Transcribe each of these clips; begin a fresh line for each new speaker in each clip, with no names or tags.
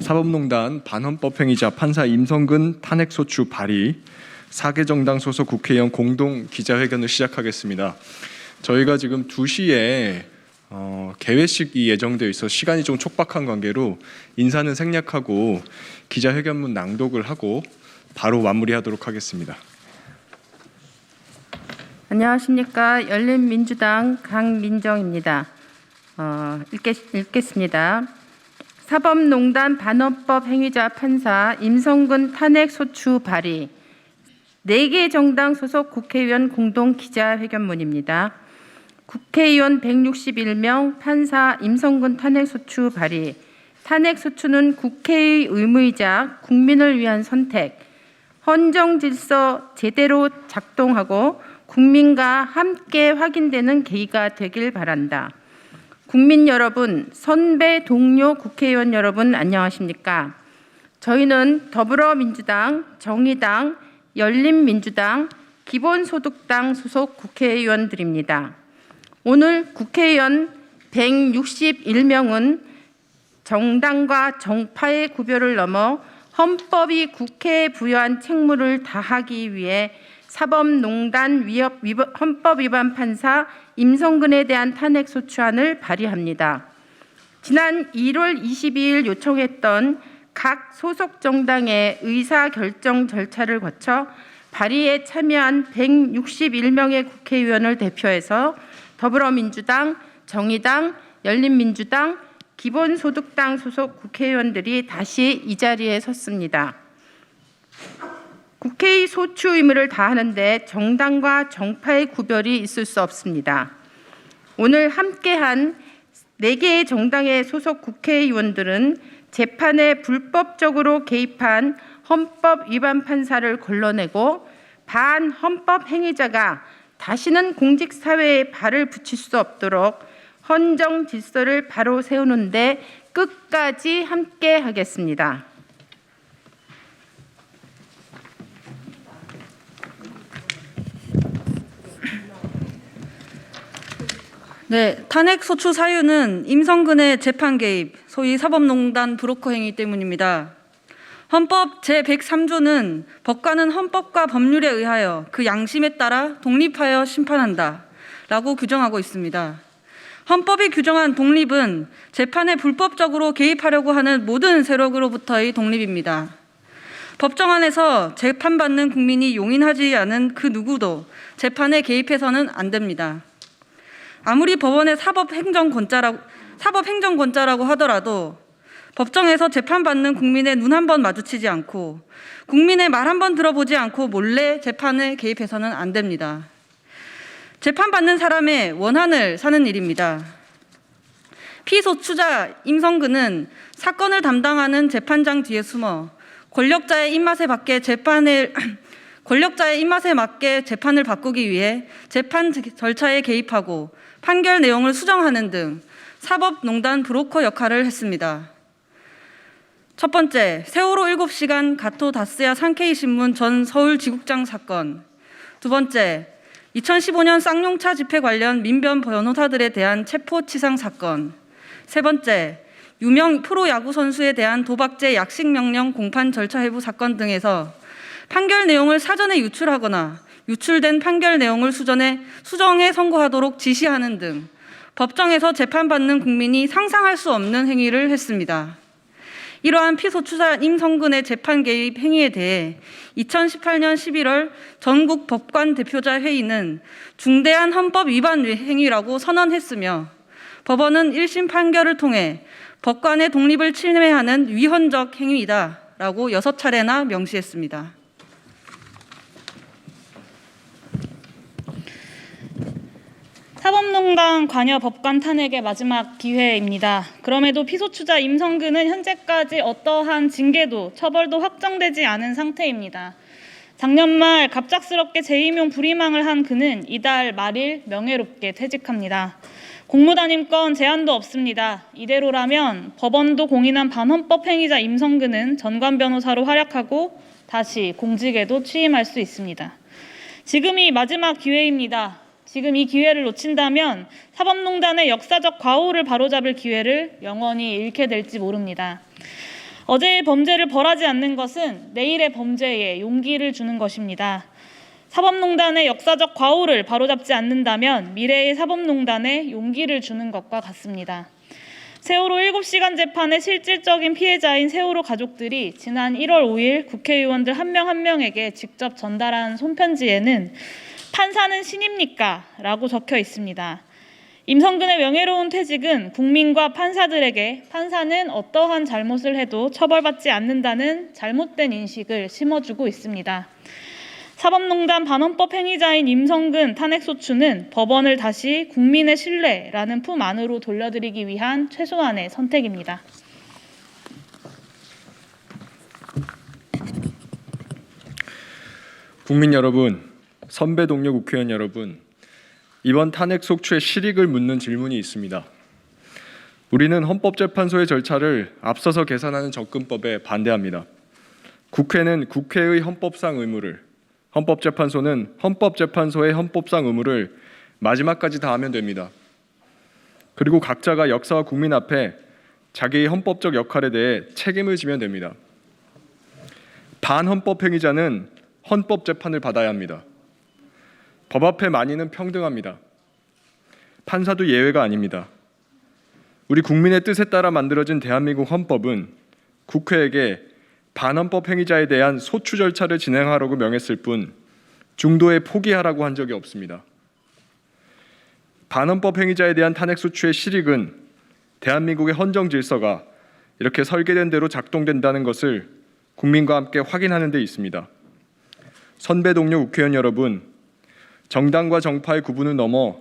사법농단 반헌법행위자 판사 임성근 탄핵소추 발의 사개 정당 소속 국회의원 공동 기자회견을 시작하겠습니다. 저희가 지금 2시에 어, 개회식이 예정되어 있어 시간이 좀 촉박한 관계로 인사는 생략하고 기자회견문 낭독을 하고 바로 마무리하도록 하겠습니다.
안녕하십니까 열린민주당 강민정입니다. 어, 읽겠, 읽겠습니다. 사법농단 반헌법 행위자 판사 임성근 탄핵 소추 발의 4개 정당 소속 국회의원 공동 기자회견문입니다. 국회의원 161명 판사 임성근 탄핵 소추 발의 탄핵 소추는 국회의 의무이자 국민을 위한 선택 헌정 질서 제대로 작동하고 국민과 함께 확인되는 계기가 되길 바란다. 국민 여러분, 선배 동료 국회의원 여러분 안녕하십니까? 저희는 더불어민주당, 정의당, 열린민주당, 기본소득당 소속 국회의원들입니다. 오늘 국회의원 161명은 정당과 정파의 구별을 넘어 헌법이 국회에 부여한 책무를 다하기 위해 사법농단 위협 헌법 위반 판사 임성근에 대한 탄핵 소추안을 발의합니다. 지난 1월 22일 요청했던 각 소속 정당의 의사 결정 절차를 거쳐 발의에 참여한 161명의 국회의원을 대표해서 더불어민주당, 정의당, 열린민주당, 기본소득당 소속 국회의원들이 다시 이 자리에 섰습니다. 국회의 소추 의무를 다하는데 정당과 정파의 구별이 있을 수 없습니다. 오늘 함께한 네 개의 정당의 소속 국회의원들은 재판에 불법적으로 개입한 헌법 위반 판사를 걸러내고 반 헌법 행위자가 다시는 공직 사회에 발을 붙일 수 없도록 헌정 질서를 바로 세우는데 끝까지 함께 하겠습니다.
네, 탄핵 소추 사유는 임성근의 재판 개입, 소위 사법농단 브로커 행위 때문입니다. 헌법 제103조는 법관은 헌법과 법률에 의하여 그 양심에 따라 독립하여 심판한다. 라고 규정하고 있습니다. 헌법이 규정한 독립은 재판에 불법적으로 개입하려고 하는 모든 세력으로부터의 독립입니다. 법정 안에서 재판받는 국민이 용인하지 않은 그 누구도 재판에 개입해서는 안 됩니다. 아무리 법원의 사법 행정 권자라고 사법 행정 권자라고 하더라도 법정에서 재판받는 국민의 눈 한 번 마주치지 않고 국민의 말 한 번 들어보지 않고 몰래 재판에 개입해서는 안 됩니다. 재판받는 사람의 원한을 사는 일입니다. 피소추자 임성근은 사건을 담당하는 재판장 뒤에 숨어 권력자의 입맛에 맞게 재판을 권력자의 입맛에 맞게 재판을 바꾸기 위해 재판 절차에 개입하고 판결 내용을 수정하는 등 사법농단 브로커 역할을 했습니다. 첫 번째, 세월호 7시간 가토 다스야 상케이 신문 전 서울지국장 사건. 두 번째, 2015년 쌍용차 집회 관련 민변 변호사들에 대한 체포치상 사건. 세 번째, 유명 프로야구 선수에 대한 도박죄 약식 명령 공판 절차 회부 사건 등에서 판결 내용을 사전에 유출하거나 유출된 판결 내용을 수전에 수정해 선고하도록 지시하는 등 법정에서 재판받는 국민이 상상할 수 없는 행위를 했습니다. 이러한 피소추사 임성근의 재판 개입 행위에 대해 2018년 11월 전국 법관 대표자 회의는 중대한 헌법 위반 행위라고 선언했으며 법원은 1심 판결을 통해 법관의 독립을 침해하는 위헌적 행위이다라고 여섯 차례나 명시했습니다.
사법농단 관여 법관 탄핵의 마지막 기회입니다. 그럼에도 피소추자 임성근은 현재까지 어떠한 징계도 처벌도 확정되지 않은 상태입니다. 작년 말 갑작스럽게 재임용 불임항을 한 그는 이달 말일 명예롭게 퇴직합니다. 공무단임권 제한도 없습니다. 이대로라면 법원도 공인한 반헌법 행위자 임성근은 전관 변호사로 활약하고 다시 공직에도 취임할 수 있습니다. 지금이 마지막 기회입니다. 지금 이 기회를 놓친다면 사법농단의 역사적 과오를 바로잡을 기회를 영원히 잃게 될지 모릅니다. 어제의 범죄를 벌하지 않는 것은 내일의 범죄에 용기를 주는 것입니다. 사법농단의 역사적 과오를 바로잡지 않는다면 미래의 사법농단에 용기를 주는 것과 같습니다. 세월호 7시간 재판의 실질적인 피해자인 세월호 가족들이 지난 1월 5일 국회의원들 한 명한 명에게 직접 전달한 손편지에는 판사는 신입니까? 라고 적혀 있습니다. 임성근의 명예로운 퇴직은 국민과 판사들에게 판사는 어떠한 잘못을 해도 처벌받지 않는다는 잘못된 인식을 심어주고 있습니다. 사법농단 반헌법 행위자인 임성근 탄핵소추는 법원을 다시 국민의 신뢰라는 품 안으로 돌려드리기 위한 최소한의 선택입니다.
국민 여러분, 선배 동료 국회의원 여러분, 이번 탄핵 속추의 실익을 묻는 질문이 있습니다. 우리는 헌법재판소의 절차를 앞서서 계산하는 접근법에 반대합니다. 국회는 국회의 헌법상 의무를, 헌법재판소는 헌법재판소의 헌법상 의무를 마지막까지 다하면 됩니다. 그리고 각자가 역사와 국민 앞에 자기의 헌법적 역할에 대해 책임을 지면 됩니다. 반헌법 행위자는 헌법 재판을 받아야 합니다. 법 앞에 만인은 평등합니다. 판사도 예외가 아닙니다. 우리 국민의 뜻에 따라 만들어진 대한민국 헌법은 국회에게 반헌법 행위자에 대한 소추 절차를 진행하라고 명했을 뿐 중도에 포기하라고 한 적이 없습니다. 반헌법 행위자에 대한 탄핵 소추의 실익은 대한민국의 헌정 질서가 이렇게 설계된 대로 작동된다는 것을 국민과 함께 확인하는 데 있습니다. 선배 동료 국회의원 여러분, 정당과 정파의 구분을 넘어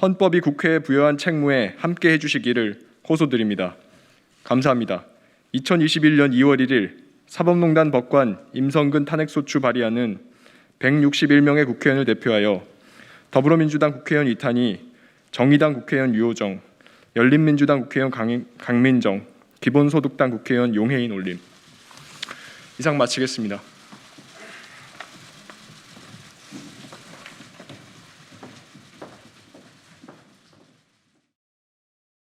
헌법이 국회에 부여한 책무에 함께 해주시기를 호소드립니다. 감사합니다. 2021년 2월 1일 사법농단 법관 임성근 탄핵소추 발의하는 161명의 국회의원을 대표하여 더불어민주당 국회의원 이탄희, 정의당 국회의원 유호정, 열린민주당 국회의원 강, 강민정, 기본소득당 국회의원 용해인 올림. 이상 마치겠습니다.